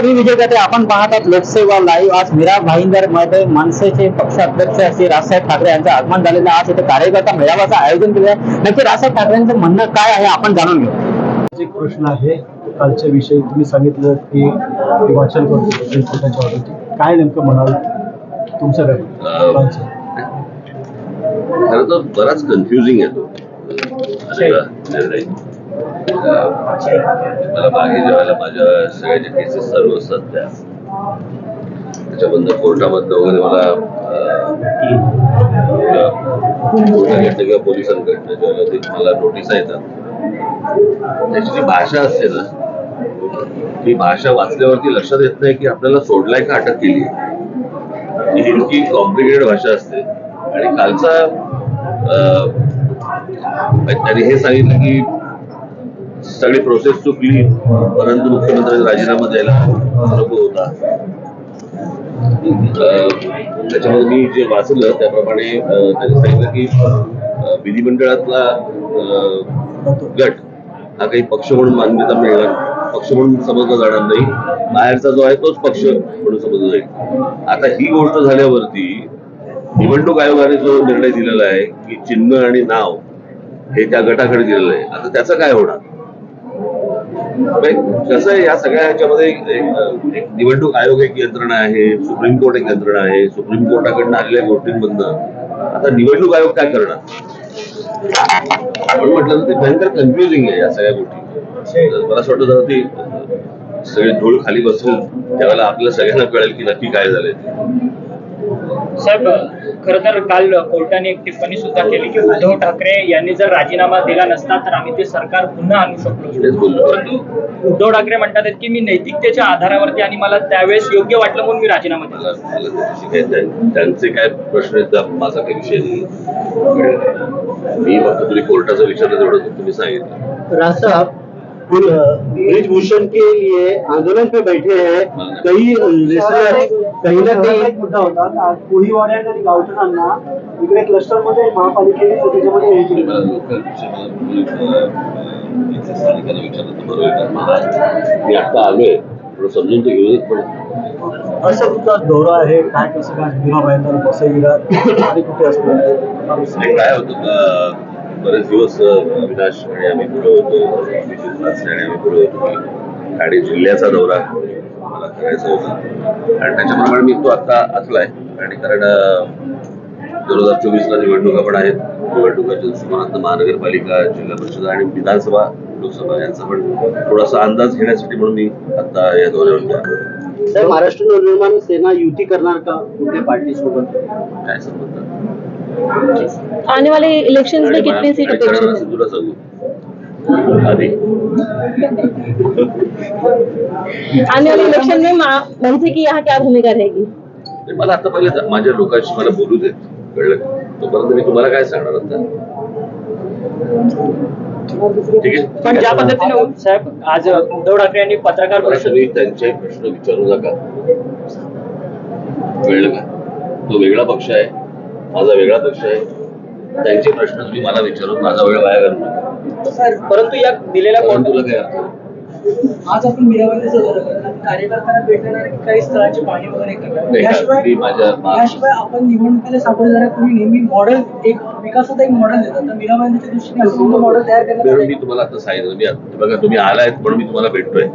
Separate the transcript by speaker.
Speaker 1: नमस्कार मी विजय गाते आपण पाहतात लोकसेवा लाईव्ह आज मीरा भाईंदरमध्ये मनसेचे पक्षाध्यक्ष श्री राजसाहेब ठाकरे यांचं आगमन झालेलं. आज इथे कार्यकर्ता मेळाव्याचं आयोजन केलं आहे. नक्की राजसाहेब ठाकरेंचं म्हणणं काय आहे आपण जाणून घेऊ.
Speaker 2: एक प्रश्न आहे. कालच्या विषयी तुम्ही सांगितलं की वाचन करतो काय नेमकं म्हणाल? तुमचं काय?
Speaker 3: खरं तर बराच कन्फ्युजिंग आहे मला मागे जेव्हा माझ्या सगळ्याच्या केसेस चालू असतात त्या. त्याच्याबद्दल कोर्टामधनं वगैरे मला कोर्टाकडनं किंवा पोलिसांकडनं जेव्हा ते मला नोटिसा येतात. त्याची जी भाषा असते ना ती भाषा वाचल्यावरती लक्षात येत नाही की आपल्याला सोडलाय का अटक केली ही इतकी कॉम्प्लिकेटेड भाषा असते. आणि कालचा अं, त्यांनी हे सांगितलं की सगळी प्रोसेस चुकली. परंतु मुख्यमंत्र्यांनी राजीनामा द्यायला नको होता. त्याच्यामध्ये मी जे वाचलं त्याप्रमाणे त्यांनी सांगितलं की विधिमंडळातला गट हा काही पक्ष म्हणून मान्यता मिळणार पक्ष म्हणून समजला जाणार नाही. बाहेरचा जो आहे तोच पक्ष म्हणून समजला जाईल. आता ही गोष्ट झाल्यावरती निवडणूक आयोगाने जो निर्णय दिलेला आहे की चिन्ह आणि नाव हे त्या गटाकडे दिलेलं आहे. आता त्याचं काय होणार? म्हणजे कसं आहे या सगळ्या ह्याच्यामध्ये एक- निवडणूक आयोग एक यंत्रणा आहे सुप्रीम कोर्ट एक यंत्रणा आहे सुप्रीम कोर्टाकडनं आलेल्या गोष्टींमधनं आता निवडणूक आयोग काय करणार? आपण म्हटलं तर ते भयंकर कन्फ्युजिंग आहे या सगळ्या गोष्टी. मला असं वाटतं जरा ती सगळी धूळ खाली बसून त्यावेळेला आपल्या सगळ्यांना कळेल की नक्की काय झालंय
Speaker 4: साहेब खर तर काल कोर्टाने एक टिप्पणी सुद्धा केली की उद्धव ठाकरे यांनी जर राजीनामा दिला नसता तर आम्ही ते सरकार पुन्हा आणू शकलो. परंतु उद्धव ठाकरे म्हणतात की मी नैतिकतेच्या आधारावरती आणि मला त्यावेळेस योग्य वाटलं म्हणून मी राजीनामा दिला.
Speaker 3: त्यांचे काय प्रश्न माझा काही विषय नाही. मी फक्त तुम्ही कोर्टाचा विचारलं तेवढं तुम्ही सांगितलं.
Speaker 5: राज साहब ब्रिजभूषण के लिए आंदोलन पे बैठे हैं कई लिसनर कहीं ना कहीं
Speaker 2: एक मुद्दा होता आज कोळीवाड्या आणि गावठणांना इकडे क्लस्टरमध्ये महापालिकेने त्याच्यामध्ये हे केलं.
Speaker 3: मी आता आलोय थोडं समजून तर घेऊ पण
Speaker 2: असं तुमचा दौरा आहे काय कसं काय मीरा भाईंदर वसई विरार आणि कुठे असतो
Speaker 3: काय होतं बरेच दिवस अविनाश आणि आम्ही पुढे होतो. आणि आम्ही पुढे होतो. की ठाणे जिल्ह्याचा दौरा मला करायचा होता. आणि त्याच्याप्रमाणे मी तो आता आखलाय आणि कारण दोन हजार चोवीसला निवडणुका पण आहेत. निवडणुकाच्या दृष्टिकोनातून महानगरपालिका जिल्हा परिषद आणि विधानसभा लोकसभा यांचा पण थोडासा अंदाज घेण्यासाठी म्हणून मी आता या
Speaker 5: साहेब महाराष्ट्र नवनिर्माण सेना युती करणार का? कुठल्या पार्टी सोबत
Speaker 3: काय संबंध?
Speaker 6: आने वाले इलेक्शंस में
Speaker 3: आणि
Speaker 6: कितनी सीट अपेक्षित है?
Speaker 3: सिंधूला सांगू आधी
Speaker 6: आने वाले इलेक्शन में मा- मनसे की यहाँ क्या भूमिका रहेगी?
Speaker 3: नाही, मला आता पहिले माझ्या लोकांशी मला बोलू देत कळलं? तोपर्यंत मी तुम्हाला काय सांगणार आता? ठीक आहे?
Speaker 4: पण ज्या पद्धतीने साहेब आज उद्धव ठाकरे यांनी पत्रकार
Speaker 3: मला
Speaker 4: परिषद
Speaker 3: तुम्ही त्यांचे प्रश्न विचारू नका. कळलं का? तो वेगळा पक्ष आहे. माझा वेगळा पक्ष आहे. त्यांचे प्रश्न तुम्ही मला विचारून माझा वेळ वाया घालू
Speaker 4: परंतु या दिलेल्या
Speaker 3: तुला काय अर्थ आहे?
Speaker 7: आज आपण कार्यकर्त्यांना भेटणार काही स्थळांची पाणी वगैरे करणार? याशिवाय आपण निवडणुकीला सापडले जाणार तुम्ही नेहमी मॉडेल एक विकासाचं एक मॉडेल देतात तर मीराबाईंच्या दृष्टीने मॉडेल तयार करण्यात
Speaker 3: मी तुम्हाला आता सांगितलं. मी आता- बघा तुम्ही आलायत म्हणून मी तुम्हाला भेटतोय.